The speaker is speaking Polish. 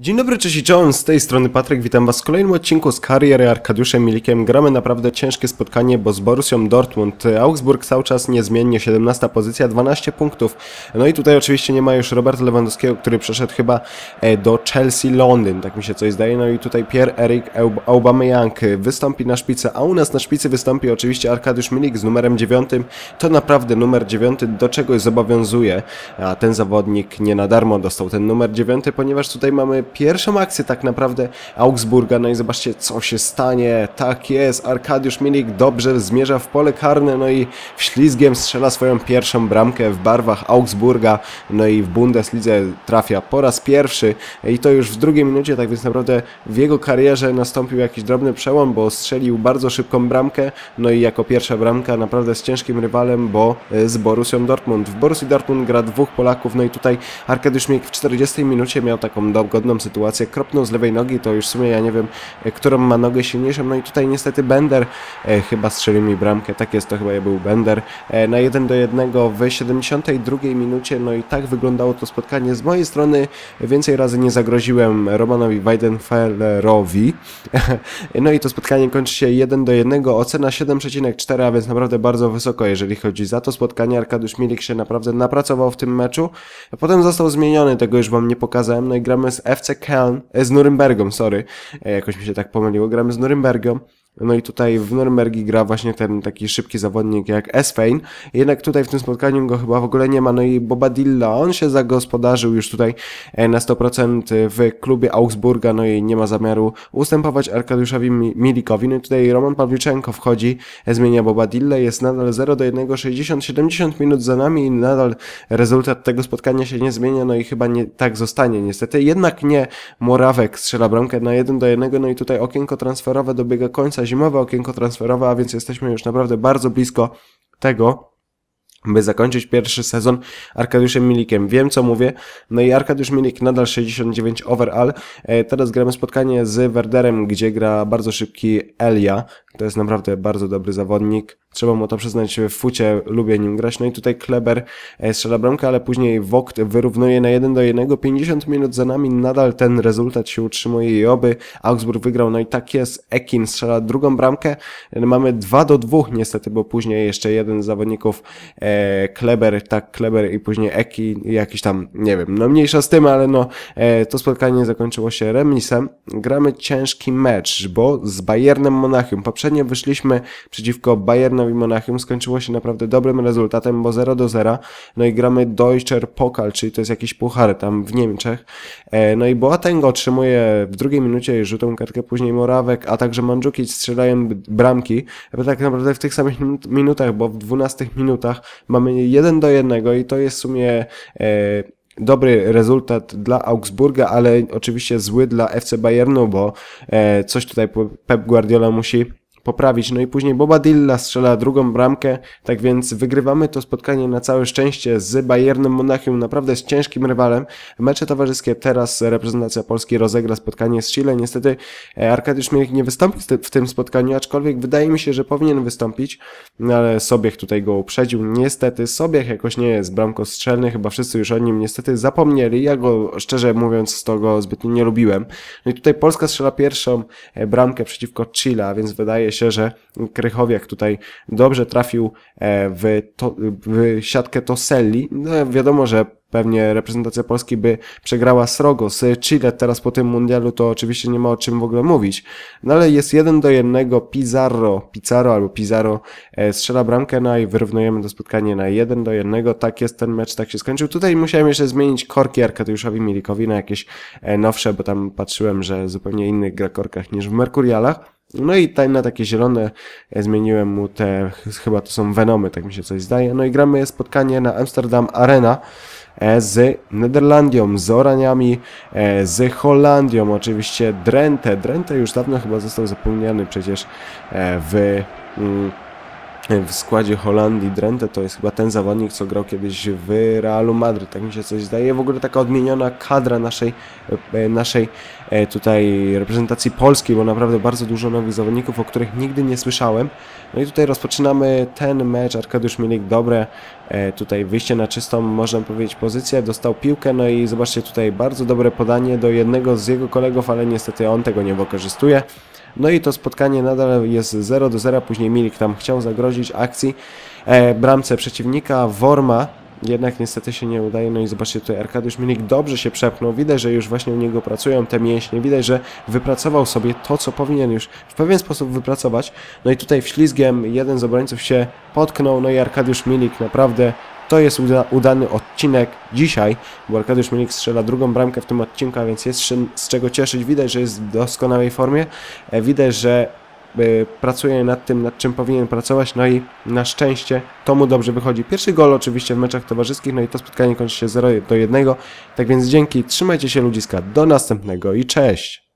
Dzień dobry, cześć i czołem, z tej strony Patryk, witam was w kolejnym odcinku z kariery Arkadiuszem Milikiem. Gramy naprawdę ciężkie spotkanie, bo z Borussią Dortmund Augsburg cały czas niezmiennie, 17 pozycja, 12 punktów. No i tutaj oczywiście nie ma już Roberta Lewandowskiego, który przeszedł chyba e, do Chelsea Londyn, tak mi się coś zdaje. No i tutaj Pierre-Eric Aubameyang wystąpi na szpicy, a u nas na szpicy wystąpi oczywiście Arkadiusz Milik z numerem 9. To naprawdę numer 9 do czegoś zobowiązuje, a ten zawodnik nie na darmo dostał ten numer 9, ponieważ tutaj mamy pierwszą akcję tak naprawdę Augsburga. No i zobaczcie, co się stanie. Tak jest, Arkadiusz Milik dobrze zmierza w pole karne, no i ślizgiem strzela swoją pierwszą bramkę w barwach Augsburga, no i w Bundeslidze trafia po raz pierwszy i to już w drugiej minucie, tak więc naprawdę w jego karierze nastąpił jakiś drobny przełom, bo strzelił bardzo szybką bramkę, no i jako pierwsza bramka naprawdę z ciężkim rywalem, bo z Borussią Dortmund. W Borussii Dortmund gra dwóch Polaków, no i tutaj Arkadiusz Milik w 40 minucie miał taką dogodną sytuację, kropnął z lewej nogi, to już w sumie ja nie wiem, e, którą ma nogę silniejszą, no i tutaj niestety Bender e, chyba strzelił mi bramkę, tak jest, to chyba ja był Bender, e, na 1 do 1 w 72 minucie, no i tak wyglądało to spotkanie. Z mojej strony. Więcej razy nie zagroziłem Romanowi Weidenfellerowi, no i to spotkanie kończy się 1 do 1, ocena 7,4, a więc naprawdę bardzo wysoko, jeżeli chodzi za to spotkanie. Arkadiusz Milik się naprawdę napracował w tym meczu, potem został zmieniony, tego już wam nie pokazałem, no i gramy z FC Köln, e, z Nurembergą, sorry, e, jakoś mi się tak pomyliło, gramy z Nurembergą, no i tutaj w Nurembergi gra właśnie ten taki szybki zawodnik jak Esfein. Jednak tutaj w tym spotkaniu go chyba w ogóle nie ma. No i Bobadilla, on się zagospodarzył już tutaj e, na 100% w klubie Augsburga. No i nie ma zamiaru ustępować Arkadiuszowi Milikowi. No i tutaj Roman Pawliczenko wchodzi, e, zmienia Bobadilla. Jest nadal 0 do 1, 60-70 minut za nami i nadal rezultat tego spotkania się nie zmienia. No i chyba nie tak zostanie niestety. Jednak nie Morawek strzela bramkę na 1 do 1. No i tutaj okienko transferowe dobiega końca zimowe okienko transferowe, a więc jesteśmy już naprawdę bardzo blisko tego, by zakończyć pierwszy sezon Arkadiuszem Milikiem. Wiem, co mówię. No i Arkadiusz Milik nadal 69 overall. E, teraz gramy spotkanie z Werderem, gdzie gra bardzo szybki Elia. To jest naprawdę bardzo dobry zawodnik. Trzeba mu to przyznać, w fucie lubię nim grać. No i tutaj Kleber e, strzela bramkę, ale później Vogt wyrównuje na 1 do 1. 50 minut za nami, nadal ten rezultat się utrzymuje i oby Augsburg wygrał. No i tak jest, Ekin strzela drugą bramkę. Mamy 2 do 2 niestety, bo później jeszcze jeden z zawodników e, Kleber, tak Kleber i później Eki, jakiś tam, nie wiem, no mniejsza z tym, ale no e, to spotkanie zakończyło się remisem. Gramy ciężki mecz, bo z Bayernem Monachium. Poprzednio wyszliśmy przeciwko Bayernowi Monachium skończyło się naprawdę dobrym rezultatem, bo 0 do 0. No i gramy Deutscher Pokal, czyli to jest jakiś puchar tam w Niemczech. E, no i Boateng otrzymuje w drugiej minucie rzutą kartkę, później Morawek, a także Mandzukic strzelają bramki. Tak naprawdę w tych samych minutach, bo w 12 minutach mamy 1 do 1 i to jest w sumie e, dobry rezultat dla Augsburga, ale oczywiście zły dla FC Bayernu, bo e, coś tutaj Pep Guardiola musi poprawić. No i później Bobadilla strzela drugą bramkę, tak więc wygrywamy to spotkanie na całe szczęście z Bayernem Monachium, naprawdę z ciężkim rywalem. Mecze towarzyskie teraz reprezentacja Polski rozegra spotkanie z Chile. Niestety e, Arkadiusz Milik nie wystąpi w tym spotkaniu, aczkolwiek wydaje mi się, że powinien wystąpić, no ale Sobiech tutaj go uprzedził. Niestety Sobiech jakoś nie jest bramkostrzelny, chyba wszyscy już o nim niestety zapomnieli. Ja go szczerze mówiąc z tego zbytnio nie lubiłem. No i tutaj Polska strzela pierwszą e, bramkę przeciwko Chile, a więc wydaje się się, że Krychowiak tutaj dobrze trafił e, w, to, w siatkę Toselli. No, wiadomo, że pewnie reprezentacja Polski by przegrała srogo z Chile teraz po tym mundialu, to oczywiście nie ma o czym w ogóle mówić. No ale jest jeden do jednego Pizarro, Pizarro albo Pizarro e, strzela bramkę, no i wyrównujemy to spotkanie na jeden do jednego. Tak jest ten mecz, tak się skończył. Tutaj musiałem jeszcze zmienić korki Arkadiuszowi Milikowi na jakieś e, nowsze, bo tam patrzyłem, że zupełnie innych gra korkach niż w Mercurialach. No i tutaj na takie zielone zmieniłem mu te, chyba to są Venomy, tak mi się coś zdaje. No i gramy spotkanie na Amsterdam Arena e, z Nederlandią, z Oraniami, e, z Holandią, oczywiście Drenthe. Drenthe już dawno chyba został zapomniany przecież e, w mm, w składzie Holandii Drenthe to jest chyba ten zawodnik, co grał kiedyś w Realu Madryt, tak mi się coś zdaje. W ogóle taka odmieniona kadra naszej, e, naszej e, tutaj reprezentacji polskiej, bo naprawdę bardzo dużo nowych zawodników, o których nigdy nie słyszałem. No i tutaj rozpoczynamy ten mecz, Arkadiusz Milik dobre tutaj wyjście na czystą, można powiedzieć, pozycję, dostał piłkę, no i zobaczcie tutaj bardzo dobre podanie do jednego z jego kolegów, ale niestety on tego nie wykorzystuje. No i to spotkanie nadal jest 0 do 0. Później Milik tam chciał zagrozić akcji e, bramce przeciwnika. Worma jednak niestety się nie udaje. No i zobaczcie tutaj Arkadiusz Milik dobrze się przepchnął. Widać, że już właśnie u niego pracują te mięśnie. Widać, że wypracował sobie to, co powinien już w pewien sposób wypracować. No i tutaj wślizgiem jeden z obrońców się potknął. No i Arkadiusz Milik naprawdę to jest uda udany odcinek dzisiaj, bo Arkadiusz Milik strzela drugą bramkę w tym odcinku, a więc jest z czego cieszyć. Widać, że jest w doskonałej formie. E, widać, że pracuje nad tym, nad czym powinien pracować, no i na szczęście to mu dobrze wychodzi. Pierwszy gol oczywiście w meczach towarzyskich, no i to spotkanie kończy się 0 do 1. Tak więc dzięki, trzymajcie się ludziska, do następnego i cześć!